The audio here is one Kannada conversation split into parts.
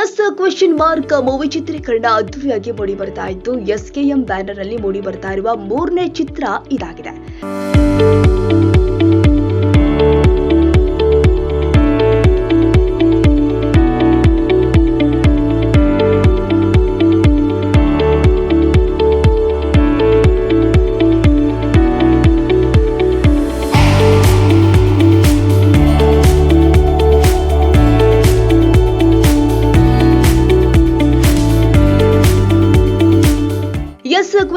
ಎಸ್ ಕ್ವಶನ್ ಮಾರ್ಕ್ ಮೂವಿ ಚಿತ್ರೀಕರಣ ಅದ್ದೂರಿಯಾಗಿ ಮೂಡಿ ಬರ್ತಾ ಇತ್ತು. ಎಸ್ ಕೆ ಎಂ ಬ್ಯಾನರ್ ಅಲ್ಲಿ ಮೂಡಿ ಬರ್ತಾ ಇರುವ ಮೂರನೇ ಚಿತ್ರ ಇದಾಗಿದೆ.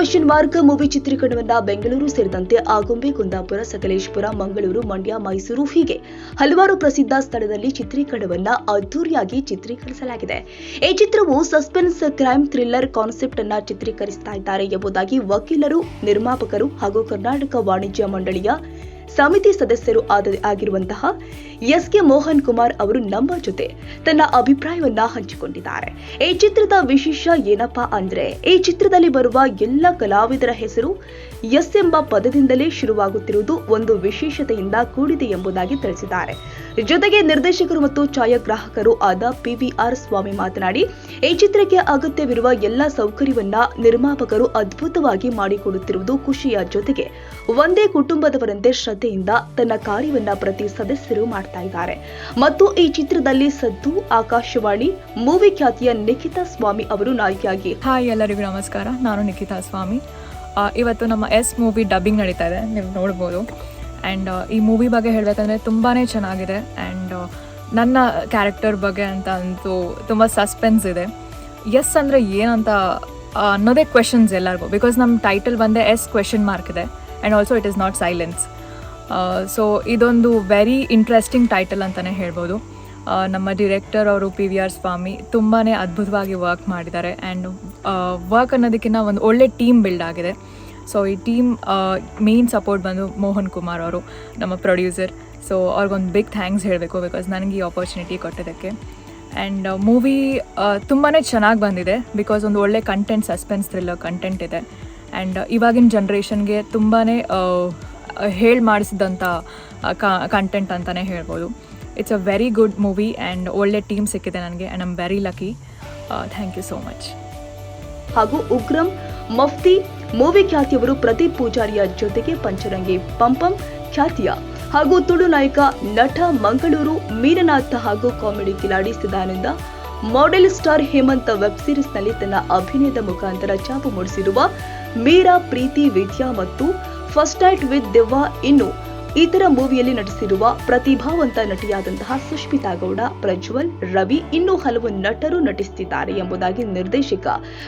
ಕ್ವೆಶನ್ ಮಾರ್ಕ್ ಮೂವಿ ಚಿತ್ರೀಕರಣವನ್ನ ಬೆಂಗಳೂರು ಸೇರಿದಂತೆ ಆಗುಂಬೆ, ಕುಂದಾಪುರ, ಸಕಲೇಶಪುರ, ಮಂಗಳೂರು, ಮಂಡ್ಯ, ಮೈಸೂರು ಹೀಗೆ ಹಲವಾರು ಪ್ರಸಿದ್ಧ ಸ್ಥಳದಲ್ಲಿ ಚಿತ್ರೀಕರಣವನ್ನ ಅದ್ದೂರಿಯಾಗಿ ಚಿತ್ರೀಕರಿಸಲಾಗಿದೆ. ಈ ಚಿತ್ರವು ಸಸ್ಪೆನ್ಸ್, ಕ್ರೈಮ್, ಥ್ರಿಲ್ಲರ್ ಕಾನ್ಸೆಪ್ಟ್ ಅನ್ನ ಚಿತ್ರೀಕರಿಸ್ತಾ ಇದ್ದಾರೆ ಎಂಬುದಾಗಿ ವಕೀಲರು, ನಿರ್ಮಾಪಕರು ಹಾಗೂ ಕರ್ನಾಟಕ ವಾಣಿಜ್ಯ ಮಂಡಳಿಯ ಸಮಿತಿ ಸದಸ್ಯರು ಆಗಿರುವಂತಹ ಎಸ್ ಕೆ ಮೋಹನ್ ಕುಮಾರ್ ಅವರು ನಮ್ಮ ಜೊತೆ ತನ್ನ ಅಭಿಪ್ರಾಯವನ್ನ ಹಂಚಿಕೊಂಡಿದ್ದಾರೆ. ಈ ಚಿತ್ರದ ವಿಶೇಷ ಏನಪ್ಪಾ ಅಂದ್ರೆ, ಈ ಚಿತ್ರದಲ್ಲಿ ಬರುವ ಎಲ್ಲ ಕಲಾವಿದರ ಹೆಸರು ಎಸ್ ಎಂಬ ಪದದಿಂದಲೇ ಶುರುವಾಗುತ್ತಿರುವುದು ಒಂದು ವಿಶೇಷತೆಯಿಂದ ಕೂಡಿದೆ ಎಂಬುದಾಗಿ ತಿಳಿಸಿದ್ದಾರೆ. ಜೊತೆಗೆ ನಿರ್ದೇಶಕರು ಮತ್ತು ಛಾಯಾಗ್ರಾಹಕರು ಆದ ಪಿವಿಆರ್ ಸ್ವಾಮಿ ಮಾತನಾಡಿ, ಈ ಚಿತ್ರಕ್ಕೆ ಅಗತ್ಯವಿರುವ ಎಲ್ಲ ಸೌಕರ್ಯವನ್ನ ನಿರ್ಮಾಪಕರು ಅದ್ಭುತವಾಗಿ ಮಾಡಿಕೊಡುತ್ತಿರುವುದು ಖುಷಿಯ ಜೊತೆಗೆ, ಒಂದೇ ಕುಟುಂಬದವರಂತೆ ಶ್ರದ್ಧೆಯಿಂದ ತನ್ನ ಕಾರ್ಯವನ್ನ ಪ್ರತಿ ಸದಸ್ಯರು ಮಾಡ್ತಾ ಇದ್ದಾರೆ. ಮತ್ತು ಈ ಚಿತ್ರದಲ್ಲಿ ಸದ್ದು ಆಕಾಶವಾಣಿ, ಮೂವಿ ಖ್ಯಾತಿಯ ನಿಖಿತಾ ಸ್ವಾಮಿ ಅವರು ನಾಯಕಿಯಾಗಿ. ಹಾಯ್ ಎಲ್ಲರಿಗೂ ನಮಸ್ಕಾರ. ನಾನು ನಿಖಿತಾ ಸ್ವಾಮಿ. ಇವತ್ತು ನಮ್ಮ ಎಸ್ ಮೂವಿ ಡಬ್ಬಿಂಗ್ ನಡೀತಾ ಇದೆ. ನೀವು ನೋಡ್ಬೋದು. ಆ್ಯಂಡ್ ಈ ಮೂವಿ ಬಗ್ಗೆ ಹೇಳಬೇಕಂದ್ರೆ ತುಂಬಾ ಚೆನ್ನಾಗಿದೆ. ಆ್ಯಂಡ್ ನನ್ನ ಕ್ಯಾರೆಕ್ಟರ್ ಬಗ್ಗೆ ಅಂತ ಅಂತೂ ತುಂಬ ಸಸ್ಪೆನ್ಸ್ ಇದೆ. ಎಸ್ ಅಂದರೆ ಏನಂತ ಅನ್ನೋದೇ ಕ್ವೆಶನ್ಸ್ ಎಲ್ಲರಿಗೂ. ಬಿಕಾಸ್ ನಮ್ಮ ಟೈಟಲ್ ಬಂದೆ ಎಸ್ ಕ್ವೆಶನ್ ಮಾರ್ಕ್ ಇದೆ. And also it is not silence so ಇದೊಂದು ವೆರಿ ಇಂಟ್ರೆಸ್ಟಿಂಗ್ ಟೈಟಲ್ ಅಂತಲೇ ಹೇಳ್ಬೋದು. ನಮ್ಮ ಡಿರೆಕ್ಟರ್ ಅವರು ಪಿ ವಿ ಆರ್ ಸ್ವಾಮಿ ತುಂಬಾ ಅದ್ಭುತವಾಗಿ ವರ್ಕ್ ಮಾಡಿದ್ದಾರೆ ಆ್ಯಂಡ್ ವರ್ಕ್ ಅನ್ನೋದಕ್ಕಿಂತ ಒಂದು ಒಳ್ಳೆ ಟೀಮ್ ಬಿಲ್ಡ್ ಆಗಿದೆ. ಸೊ ಈ ಟೀಮ್ ಮೇನ್ ಸಪೋರ್ಟ್ ಬಂದು ಮೋಹನ್ ಕುಮಾರ್ ಅವರು, ನಮ್ಮ ಪ್ರೊಡ್ಯೂಸರ್ ಸೊ ಅವ್ರಿಗೊಂದು ಬಿಗ್ ಥ್ಯಾಂಕ್ಸ್ ಹೇಳಬೇಕು ಬಿಕಾಸ್ ನನಗೆ ಈ ಆಪರ್ಚುನಿಟಿ ಕೊಟ್ಟಿದ್ದಕ್ಕೆ. ಆ್ಯಂಡ್ ಮೂವಿ ತುಂಬಾ ಚೆನ್ನಾಗಿ ಬಂದಿದೆ ಬಿಕಾಸ್ ಒಂದು ಒಳ್ಳೆ ಕಂಟೆಂಟ್ ಸಸ್ಪೆನ್ಸ್ ಥ್ರಿಲ್ಲರ್ ಕಂಟೆಂಟ್ ಇದೆ. ಆ್ಯಂಡ್ ಇವಾಗಿನ ಜನ್ರೇಷನ್ಗೆ ತುಂಬಾ ಹೇಳಿ ಮಾಡಿಸಿದಂಥ ಕಂಟೆಂಟ್ ಅಂತಲೇ ಹೇಳ್ಬೋದು. It's a very good movie and ಒಳ್ಳೆ ಟೀಮ್ ಸಿಕ್ಕಿದೆ ನನಗೆ and I'm very lucky thank you so much ಹಾಗೂ ಉಗ್ರಂ ಮಫ್ತಿ ಮೂವಿ ಖ್ಯಾತಿಯವರು ಪ್ರದೀಪ್ ಪೂಜಾರಿಯ ಜೊತೆಗೆ ಪಂಚರಂಗಿ ಪಂಪಂ ಖ್ಯಾತಿಯ. ಹಾಗೂ ತುಳು ನಾಯಕ ನಟ ಮಂಗಳೂರು ಮೀರನಾಥ ಹಾಗೂ comedy Kiladi Sidananda model star Hemanth web ಸೀರೀಸ್ನಲ್ಲಿ ತನ್ನ ಅಭಿನಯದ ಮುಖಾಂತರ ಚಾಪು ಮೂಡಿಸಿರುವ ಮೀರಾ, ಪ್ರೀತಿ, ವಿದ್ಯಾ ಮತ್ತು ಫಸ್ಟ್ ನೈಟ್ ವಿತ್ ದೆವ್ವ ಇನ್ನು ಇತರ ಮೂವಿಯಲ್ಲಿ ನಟಿಸಿರುವ ಪ್ರತಿಭಾವಂತ ನಟಿಯಾದಂತಹ ಸುಷ್ಮಿತಾ ಗೌಡ, ಪ್ರಜ್ವಲ್, ರವಿ ಇನ್ನೂ ಹಲವು ನಟರು ನಟಿಸುತ್ತಿದ್ದಾರೆ ಎಂಬುದಾಗಿ ನಿರ್ದೇಶಕ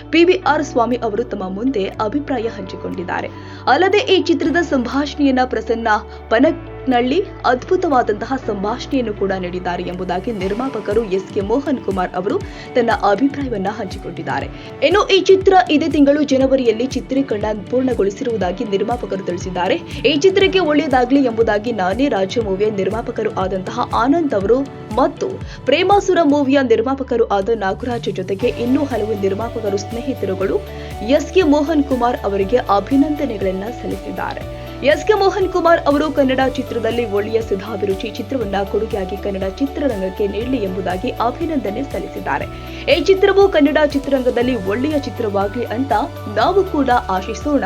ಪಿವಿಆರ್ ಸ್ವಾಮಿ ಅವರು ತಮ್ಮ ಮುಂದೆ ಅಭಿಪ್ರಾಯ ಹಂಚಿಕೊಂಡಿದ್ದಾರೆ. ಅಲ್ಲದೆ ಈ ಚಿತ್ರದ ಸಂಭಾಷಣೆಯನ್ನ ಪ್ರಸನ್ನ ಪನಕ್ನಳ್ಳಿ ಅದ್ಭುತವಾದಂತಹ ಸಂಭಾಷಣೆಯನ್ನು ಕೂಡ ನೀಡಿದ್ದಾರೆ ಎಂಬುದಾಗಿ ನಿರ್ಮಾಪಕರು ಎಸ್ ಕೆ ಮೋಹನ್ ಕುಮಾರ್ ಅವರು ತನ್ನ ಅಭಿಪ್ರಾಯವನ್ನ ಹಂಚಿಕೊಂಡಿದ್ದಾರೆ. ಇನ್ನು ಈ ಚಿತ್ರ ಇದೇ ತಿಂಗಳು ಜನವರಿಯಲ್ಲಿ ಚಿತ್ರೀಕರಣ ಪೂರ್ಣಗೊಳಿಸಿರುವುದಾಗಿ ನಿರ್ಮಾಪಕರು ತಿಳಿಸಿದ್ದಾರೆ. ಈ ಚಿತ್ರಕ್ಕೆ ಒಳ್ಳೆಯದಾಗಲಿ ಎಂಬುದಾಗಿ ನಾನೇ ರಾಜ್ಯ ಮೂವಿಯ ನಿರ್ಮಾಪಕರು ಆದಂತಹ ಆನಂದ್ ಅವರು ಮತ್ತು ಪ್ರೇಮಾಸುರ ಮೂವಿಯ ನಿರ್ಮಾಪಕರು ಆದ ನಾಗರಾಜ್ ಜೊತೆಗೆ ಇನ್ನೂ ಹಲವು ನಿರ್ಮಾಪಕರು ಸ್ನೇಹಿತರುಗಳು ಎಸ್ ಕೆ ಮೋಹನ್ ಕುಮಾರ್ ಅವರಿಗೆ ಅಭಿನಂದನೆಗಳನ್ನ ಸಲ್ಲಿಸಿದ್ದಾರೆ. ಎಸ್ ಕೆ ಮೋಹನ್ ಕುಮಾರ್ ಅವರು ಕನ್ನಡ ಚಿತ್ರದಲ್ಲಿ ಒಳ್ಳೆಯ ಸುಧಾಭಿರುಚಿ ಚಿತ್ರವನ್ನ ಕೊಡುಗೆಯಾಗಿ ಕನ್ನಡ ಚಿತ್ರರಂಗಕ್ಕೆ ನೀಡಲಿ ಎಂಬುದಾಗಿ ಅಭಿನಂದನೆ ಸಲ್ಲಿಸಿದ್ದಾರೆ. ಈ ಚಿತ್ರವು ಕನ್ನಡ ಚಿತ್ರರಂಗದಲ್ಲಿ ಒಳ್ಳೆಯ ಚಿತ್ರವಾಗಲಿ ಅಂತ ನಾವು ಕೂಡ ಆಶಿಸೋಣ.